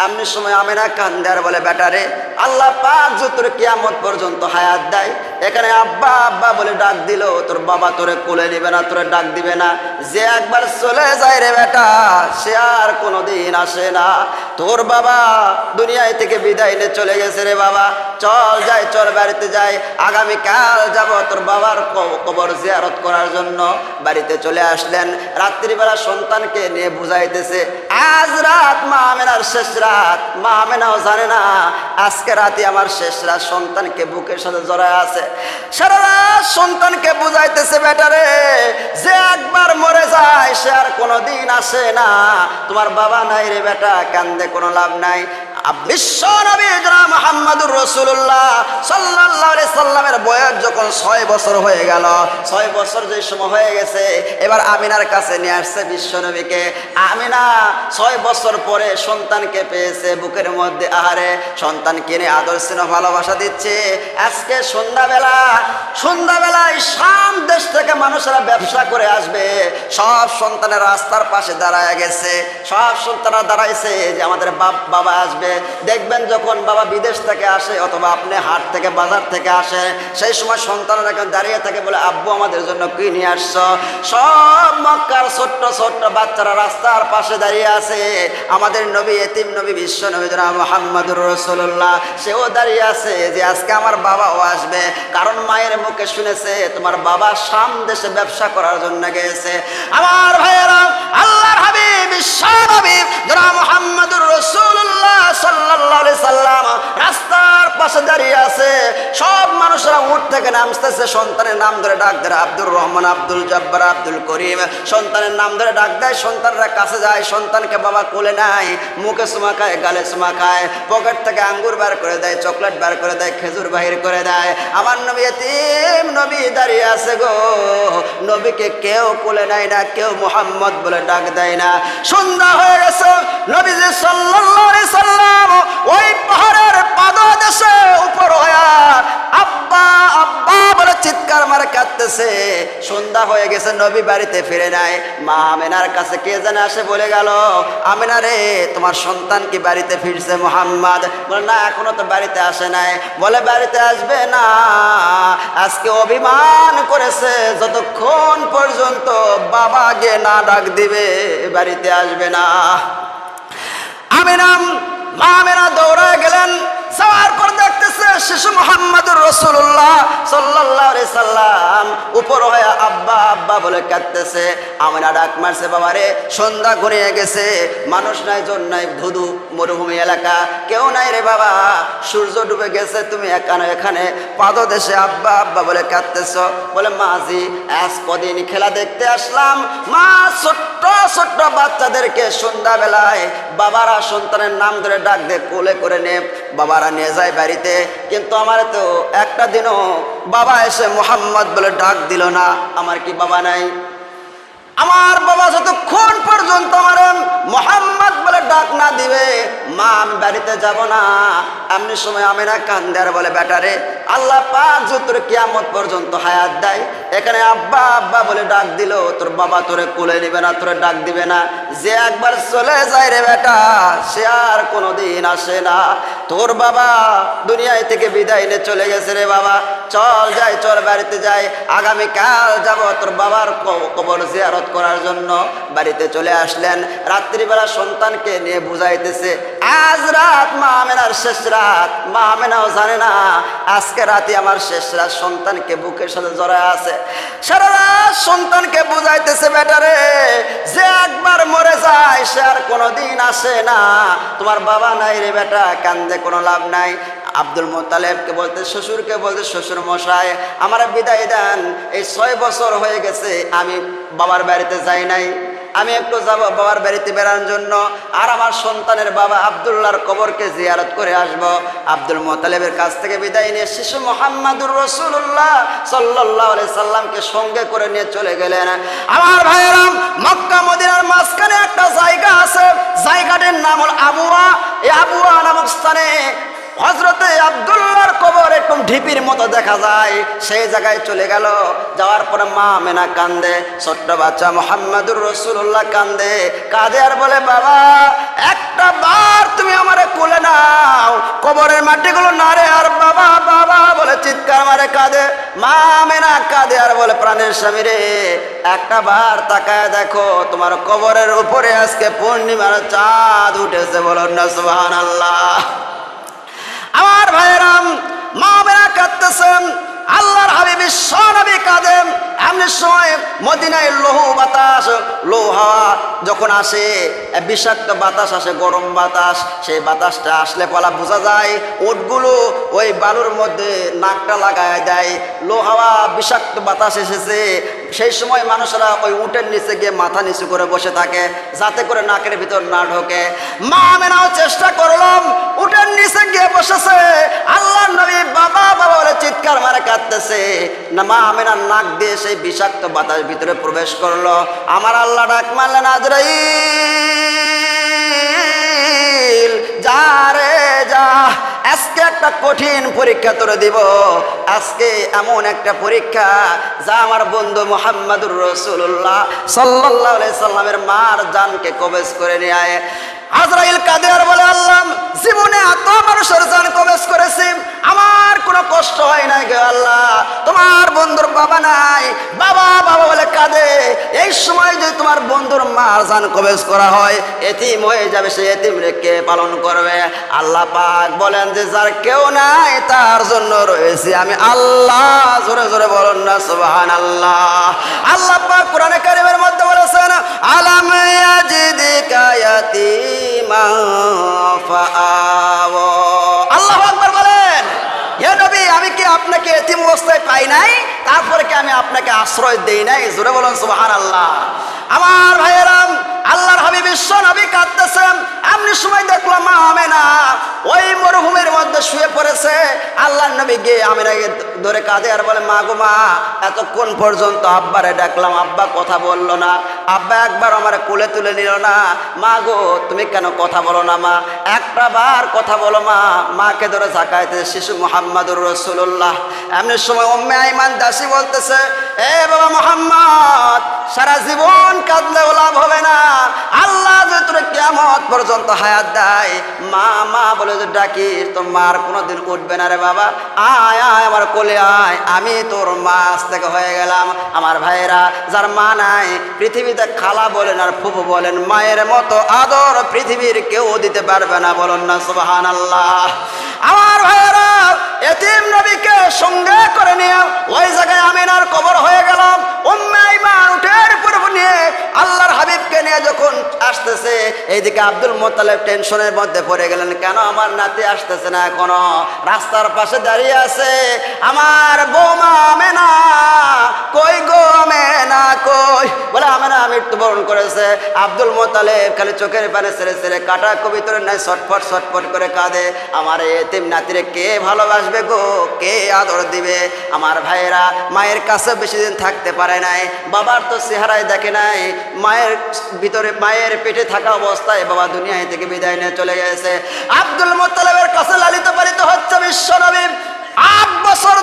এমনি সময় আমেরা কান্দার বলে বেটারে আল্লাহ পাক যে তোর কিয়ামত পর্যন্ত হায়াত দেয় এখানে আব্বা আব্বা বলে ডাক দিল, তোর বাবা তোরে কোলে নিবে না, তোরে ডাক দিবে না। যে একবার চলে যায় রে বেটা, সে আর কোনোদিন আসে না। তোর বাবা দুনিয়ায় থেকে বিদায় নিয়ে চলে গেছে রে বাবা। চল যাই, চল বাড়িতে যাই। আগামীকাল যাব তোর বাবার কবর জিয়ারত করার জন্য। বাড়িতে চলে আসলেন। রাত্রিবেলা সন্তানকে নিয়ে বুঝাইতেছে, আজ রাত মা আমেনার শেষ রাত। মা আমেনাও জানে না, আজকে রাতে আমার শেষ রাত। সন্তানকে বুকের সাথে জড়ায় আছে। সারা সন্তানকে বুঝাইতেছে, বেটারে, যে একবার মরে যায়, সে আর কোনোদিন আসে না। তোমার বাবা নাই রে বেটা, কান্দে কোনো লাভ নাই। রসুল্লাহ বয়স যখন ছয় বছর হয়ে ছয় বছর যে সময় হয়ে গেছে, এবার আমিনার কাছে নিয়ে আসছে বিশ্ব নবীকে। আমিনা ছয় বছর পরে সন্তানকে পেয়েছে বুকের মধ্যে আহারে, সন্তান কিনে আদর স্নেহ ভালোবাসা দিচ্ছে। আজকে সন্ধ্যাবেলা, সন্ধ্যাবেলায় শাম দেশ থেকে মানুষেরা ব্যবসা করে আসবে। সব সন্তানের রাস্তার পাশে দাঁড়ায় গেছে। সব সন্তানরা দাঁড়াইছে যে আমাদের বাপ বাবা আসবে দেখবেন যখন বাবা বিদেশ থেকে আসে অথবা আপনি হাট থেকে, বাজার থেকে আসে, সেই সময় সন্তানরা এখন দাঁড়িয়ে থাকে বলে, আব্বু, আমাদের জন্য কি নিয়ে আসছো? সব মক্কার ছোট্ট ছোট্ট বাচ্চারা রাস্তার পাশে দাঁড়িয়ে আছে। আমাদের নবী, এতিম নবী, বিশ্ব নবী মোহাম্মদুর রসুল্লাহ সেও দাঁড়িয়ে আছে যে, আজকে আমার বাবাও আসবে। কারণ মায়ের মুখে শুনেছে, তোমার বাবা শাম দেশে ব্যবসা করার জন্য গেছে। আমার ভাইয়েরা, আল্লাহর হাবিব বিশ্ব হাবিব জনাব মোহাম্মদুর রসুল্লাহ আলাইহি সাল্লাম রাস্তার পাশে দাঁড়িয়ে আছে, সব মানুষরা উঠ থেকে নামতেছে, সন্তানের নাম ধরে ডাক দেয় আব্দুর রহমান, আব্দুল জব্বার, আব্দুল করিম। সন্তানের নাম ধরে ডাক দেয়, সন্তানরা কাছে যায়, সন্তানকে বাবা কোলে নাই মুখে চুমা খায়, গালে চুমা খায়, পকেট থেকে আঙ্গুর বার করে দেয়, চকলেট বার করে দেয়, খেজুর বাহির করে দেয়। আমার নবী এতিম নবী দাঁড়িয়ে আছে গো, নবীকে কেউ কোলে নেয় না, কেউ মোহাম্মদ বলে ডাক দেয় না। সন্ধ্যা হয়ে গেছে। নবীজি সাল্লাল্লাহু আলাইহি সাল্লাম ওই পাহাড়ের পাদদেশে উপর হয়ে আব্বা আব্বা বলে চিৎকার মারে কাঁদতেছে। সন্ধ্যা হয়ে গেছে, নবী বাড়িতে ফিরে নাই। মা আমেনার কাছে কে জানে আসে বলে গেল, আমেনা রে, তোমার সন্তান কি বাড়িতে ফিরছে মোহাম্মদ? বলে, না, এখনও তো বাড়িতে আসে নাই। বলে, বাড়িতে আসবে না। আজকে অভিমান করেছে, যতক্ষণ পর্যন্ত বাবা গিয়ে না ডাক দিবে, বাড়িতে আসবে না। আমিনাম মা আমিনা দৌড়ায় গেলেন যাওয়ার পর মানুষ নাই মরুভূমি এলাকা। কেউ নাই রে বাবা। সূর্য ডুবে গেছে, তুমি এখানে এখানে। পাদদেশে আব্বা আব্বা বলে কাঁদতেছ। বলে মাঝি আজ কদিন খেলা দেখতে আসলাম। মা, ছোট্ট ছোট্ট বাচ্চাদেরকে সন্ধ্যাবেলায় বাবারা সন্তানের নাম ধরে ডাক দে কোলে করে নে। বাবারা নিয়ে যায় বাড়িতে। কিন্তু আমার তো একটা দিনও বাবা এসে মোহাম্মদ বলে ডাক দিল না। আমার কি বাবা নাই? আমার বাবা যতক্ষণ পর্যন্ত আমার মোহাম্মদ বলে ডাক না দিবে, মা, আমি বাড়িতে যাব না। এমনি সময় আমি না কান্দার বলে বেটারে আল্লাহ পাক যে কিয়ামত পর্যন্ত হায়াত দেয় এখানে আব্বা আব্বা বলে ডাক দিল, তোর বাবা তোরে কোলে নিবে না, তোরে ডাক দিবে না। যে একবার চলে যায় রে বেটা, সে আর কোনোদিন আসে না। তোর বাবা দুনিয়ায় থেকে বিদায় নিয়ে চলে গেছে রে বাবা। চল যাই, চল বাড়িতে যাই। আগামীকাল যাব তোর বাবার কবর জিয়ারত করার জন্য। বাড়িতে চলে আসলেন। রাত্রিবেলা সন্তানকে নিয়ে বুঝাইতেছে, আজ রাত মা আমেনার শেষ রাত। মা আমেনাও জানে না, আজকে রাতে আমার শেষ রাত। সন্তানকে বুকের সাথে জড়ায় আছে। সারা সন্তানকে বুঝাইতেছে, বেটারে, যে একবার মরে যায়, সে আর কোনোদিন আসে না। তোমার বাবা নাই রে বেটা, কান্দে কোনো লাভ নাই। আব্দুল মোতালেবকে বলতে, শ্বশুরকে বলতে, শ্বশুর মশাই, আমার বিদায় দেন। এই ছয় বছর হয়ে গেছে, আমি বাবার বাড়িতে যাই নাই। আমি একটু যাব বাবার বাড়িতে বেড়ানোর জন্য, আর আমার সন্তানের বাবা আবদুল্লাহর কবরকে জিয়ারত করে আসব। আব্দুল মোতালেবের কাছ থেকে বিদায় নিয়ে শিশু মোহাম্মদুর রসুল্লাহ সাল্লাহ সাল্লামকে সঙ্গে করে নিয়ে চলে গেলেন। আমার ভাইয়েরাম, মক্কা, মদিনার মাঝখানে একটা জায়গা আছে। জায়গাটির নাম হল আবুয়া। এই আবুয়া নামক স্থানে হজরতে আবদুল্লাহর কবর একদম ঢিপির মতো দেখা যায়। সেই জায়গায় চলে গেল। যাওয়ার পরে মা মেনা কান্দে, ছোট্ট বাচ্চা মোহাম্মদুর রসুল্লাহ কান্দে। কাঁদে আর বলে, বাবা, একটা বার তুমি আমার কবরের মাটিগুলো নারে আর বাবা বাবা বলে চিৎকার মারে কাঁদে। মা মেনা কাঁদে আর বলে, প্রাণের স্বামী রে, একটা বার তাকায় দেখো, তোমার কবরের উপরে আজকে পূর্ণিমার চাঁদ উঠেছে বলো না সুবহান আল্লাহ আমার ভাইরাম মা মেনা কাঁদতেছেন, আল্লাহর হাবিবি সনবী কাদেম, এমনি সময় মদিনায় লৌহ বাতাস, লোহা যখন আসে, বিষাক্ত বাতাস আসে, গরম বাতাস, সেই বাতাসটা আসলে পলা বোঝা যায় ওটগুলো ওই বালুর মধ্যে নাকটা লাগায় দেয় লোহাওয়া বিষাক্ত বাতাস এসেছে সেই সময় মানুষরা ওই উটের নিচে গিয়ে মাথা নিচু করে বসে থাকে, যাতে করে নাকের ভিতর না ঢোকে। মা মেনাও চেষ্টা করলাম, উটের নিচে গিয়ে বসেছে। আল্লাহ নবী বাবা বাবা বলে চিৎকার মারে কাঁদতেছে। না, মা আমেনার নাক দিয়ে সেই বিষাক্ত বাতাস ভিতরে প্রবেশ করল। আমার আল্লাহ ডাক মারলেন, আজরাইল যা রে যা আজকে একটা কঠিন পরীক্ষা তোরে দিব। আজকে এমন একটা পরীক্ষা যা আমার বন্ধু মোহাম্মদুর রসুল্লাহ সাল্লাহ সাল্লামের মার জানকে কবেজ করে নিয়ে আয়। আজরাইল কাদের বলে, আল্লাহ, জীবনে এত মানুষের জান কবেজ করেছি, আমার কোনো কষ্ট হয় নাই গে আল্লাহ। তোমার বন্ধুর বাবা নাই। বাবা বাবা বলে কাঁদে। এই সময় যদি তোমার বন্ধুর মার জান কবেজ করা হয়, এতিম হয়ে যাবে সে এতিম রেখে পালন করবে। আল্লাহ পাক বলেন যে, যার কেউ নাই, তার জন্য রয়েছে। আমি আল্লাহ, জোরে জোরে বলুন না সুবহান আল্লাহ আল্লাহ পাক কোরআনে কারিমের মধ্যে বলেছেন, আলাম ইয়াজিদিকা আল্লাহু নবী, আমি পাই নাই? তারপরে কি আমি আপনাকে আশ্রয় দেই নাই? জোরে বলুন সুবহান আল্লাহ আমার ভাইয়েরাম, আল্লাহর হাবিব বিশ্ব নবী কাঁদতেছেন। এমনি সময় দেখলাম মা আমেনা ওই মরুভূমির মধ্যে শুয়ে পড়েছে। আল্লাহর নবী গিয়ে আমেনাকে ধরে কাঁদে আর বলে, মা গো মা, এতক্ষণ পর্যন্ত আব্বারে ডাকলাম, আব্বা কথা বলল না। আব্বা একবার আমার কোলে তুলে নিল না। মা গো, তুমি কেন কথা বলো না মা? একটা বার কথা বলো মা। মাকে ধরে ঝাঁকাইতে শিশু মোহাম্মদুর রসুল্লাহ এমনি সময় অম্মে আইমান দাসী বলতেছে, এ বাবা মোহাম্মদ, সারা জীবন কাঁদলেও লাভ হবে না। আল্লাহ যে তোর কেমত পর্যন্ত হায়াত দেয়। মা মা বলে যে ডাকি তোর মার কোনোদিন উঠবে না রে বাবা। আয় আয়, আমার কোলে আয়, আমি তোর মা থেকে হয়ে গেলাম। আমার ভাইরা যার মা নাই, পৃথিবীতে খালা বলেন আর ফুফু বলেন, মায়ের মতো আদর পৃথিবীর কেউ দিতে পারবে না। বলুন না সুবাহান আল্লাহ আমার ভাইয়েরা, এতিম নবীকে সঙ্গে করে নিয়ে ওই জায়গায় আমিনার কবর হয়ে গেলাম। যখন আসতেছে, এইদিকে আব্দুল মোতালেব টেনশনের মধ্যে পড়ে গেলেন, কেন আমার নাতি আসতেছে না এখনও? রাস্তার পাশে দাঁড়িয়ে আছে। আমার বৌমা আমেনা, কই গো আমেনা, কই? বলে, আমেনা মৃত্যুবরণ করেছে। আব্দুল মোতালেব খালি চোখের পানে ছেড়ে ছেড়ে কাটা কবিতরের নাই, ছটফট ছটফট করে কাঁদে। আমার এতিম নাতিরে কে ভালোবাসবে গো? কে আদর দিবে? আমার ভাইয়েরা মায়ের কাছে বেশি দিন থাকতে পারে নাই। বাবার তো চেহারায় দেখে নাই। মায়ের ভিতরে মায়ের পেটে থাকা অবস্থায় বাবা দুনিয়ায় থেকে বিদায় নিয়ে চলে গেছে আব্দুল মোতালেবের কাছে লালিত পালিত হচ্ছে বিশ্বনবী। আট বছর